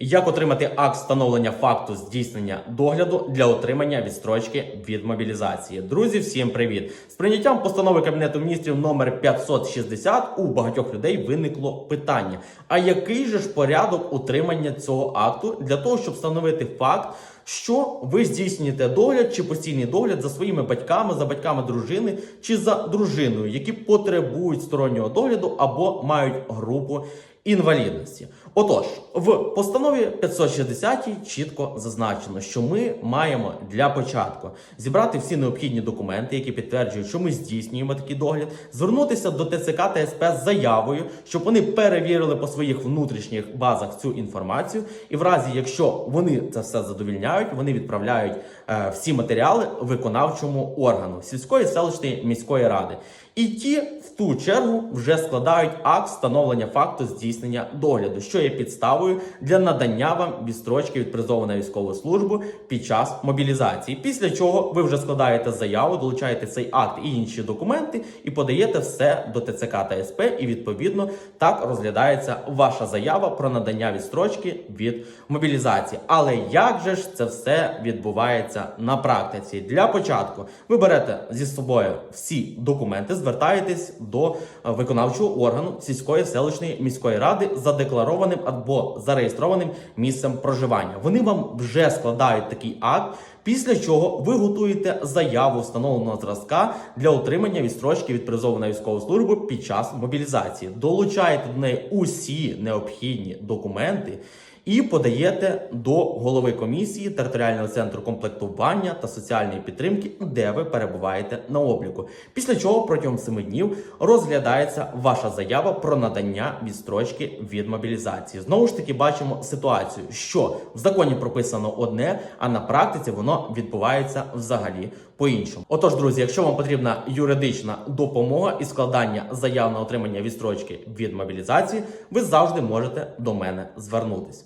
Як отримати акт встановлення факту здійснення догляду для отримання відстрочки від мобілізації? Друзі, всім привіт! З прийняттям постанови Кабінету міністрів номер 560 у багатьох людей виникло питання: а який же ж порядок утримання цього акту для того, щоб встановити факт? Що ви здійснюєте догляд чи постійний догляд за своїми батьками, за батьками дружини чи за дружиною, які потребують стороннього догляду або мають групу інвалідності. Отож, в постанові 560 чітко зазначено, що ми маємо для початку зібрати всі необхідні документи, які підтверджують, що ми здійснюємо такий догляд, звернутися до ТЦК та СП з заявою, щоб вони перевірили по своїх внутрішніх базах цю інформацію, і в разі, якщо вони це все задовільняють, вони відправляють е, всі матеріали виконавчому органу сільської селищної міської ради. І ті в ту чергу вже складають акт встановлення факту здійснення догляду, що є підставою для надання вам відстрочки від призову на військову службу під час мобілізації. Після чого ви вже складаєте заяву, долучаєте цей акт і інші документи, і подаєте все до ТЦК та СП. І відповідно так розглядається ваша заява про надання відстрочки від мобілізації. Але як же ж це все відбувається на практиці? Для початку ви берете зі собою всі документи, звертаєтесь до е, виконавчого органу сільської селищної міської ради задекларованим або зареєстрованим місцем проживання. Вони вам вже складають такий акт. Після чого ви готуєте заяву встановленого зразка для отримання відстрочки від призову на військову службу під час мобілізації. Долучаєте до неї усі необхідні документи. І подаєте до голови комісії територіального центру комплектування та соціальної підтримки, де ви перебуваєте на обліку. Після чого протягом 7 днів розглядається ваша заява про надання відстрочки від мобілізації. Знову ж таки, бачимо ситуацію, що в законі прописано одне, а на практиці воно відбувається взагалі по-іншому. Отож, друзі, якщо вам потрібна юридична допомога і складання заяв на отримання відстрочки від мобілізації, ви завжди можете до мене звернутися.